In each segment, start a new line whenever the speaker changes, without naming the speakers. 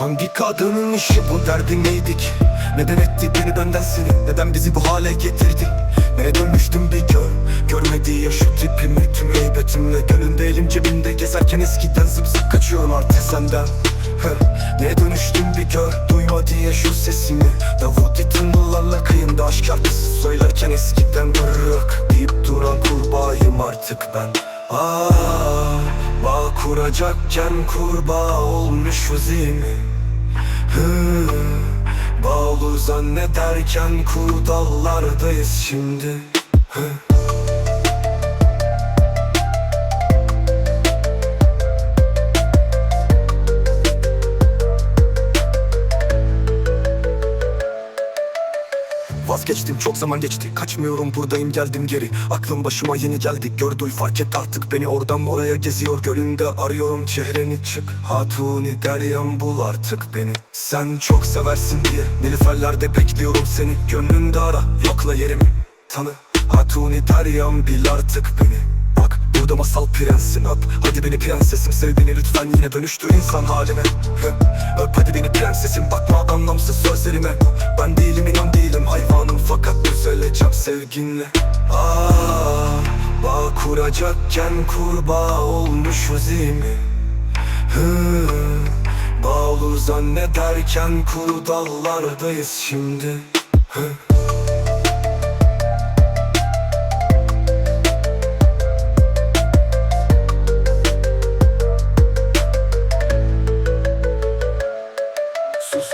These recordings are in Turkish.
Hangi kadının işi bu? Derdi neydi ki? Neden etti beni benden seni? Neden bizi bu hale getirdi? Neye dönmüştüm bir gör. Görmediği ya şu tipimi tüm heybetimle Gönlümde elim cebimde gezerken eskiden zıp kaçıyorum artık senden. Heh, Neye dönüştüm bir gör. Duyma diye şu sesimi Davut tınılarla kıyımda aşk şarkısı Söylerken eskiden bırak Deyip duran kurbağayım artık ben. Bağ kuracakken kurbağa olmuşuz iyi mi? Hı, Bağ olur zannederken kurdallardayız şimdi Hı. Vazgeçtim çok zaman geçti. Kaçmıyorum buradayım geldim geri. Aklım başıma yeni geldi Gör duy fark et artık beni. Oradan oraya geziyor gölünde Arıyorum. Çehreni çık Hatuni deryam bul artık beni. Sen çok seversin diye Nilüferlerde bekliyorum seni. Gönlünde ara yokla yerimi. Tanı Hatuni deryam bil artık beni Burada masal prensin öp. Hadi beni prensesim sev beni lütfen yine dönüştür insan halime. Öp hadi beni prensesim. Bakma anlamsız sözlerime. Ben değilim inan değilim. Hayvanım fakat düzeleceğim sevginle. Aa, Bağ kuracakken kurbağa olmuşuz iyi mi? Hı, Bağ olur zannederken kuru dallardayız şimdi. Hı.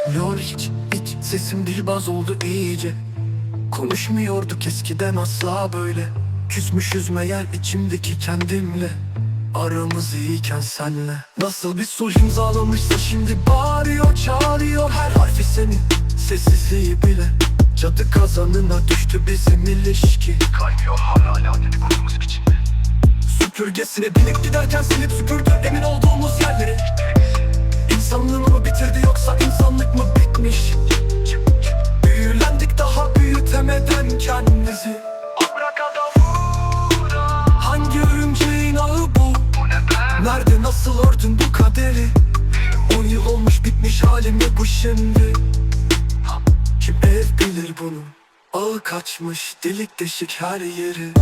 Susmuyor hiç hiç Sesim dilbaz oldu iyice. Konuşmuyorduk eskiden asla böyle. Küsmüşüz meğer içimdeki kendimle. Aramız iyiyken senle. Nasıl bir sulh imzalamışsa şimdi bağırıyor çağırıyor. Her harfi senin sessizliği bile. Cadı kazanına düştü bizim ilişki.
Kaymıyor hala laneti kurdumuz içinde
Süpürgesine binip giderken silip süpürdü emin olduğumuz şimdi? Kim ev bilir bunu? Ağı kaçmış delik deşik her yeri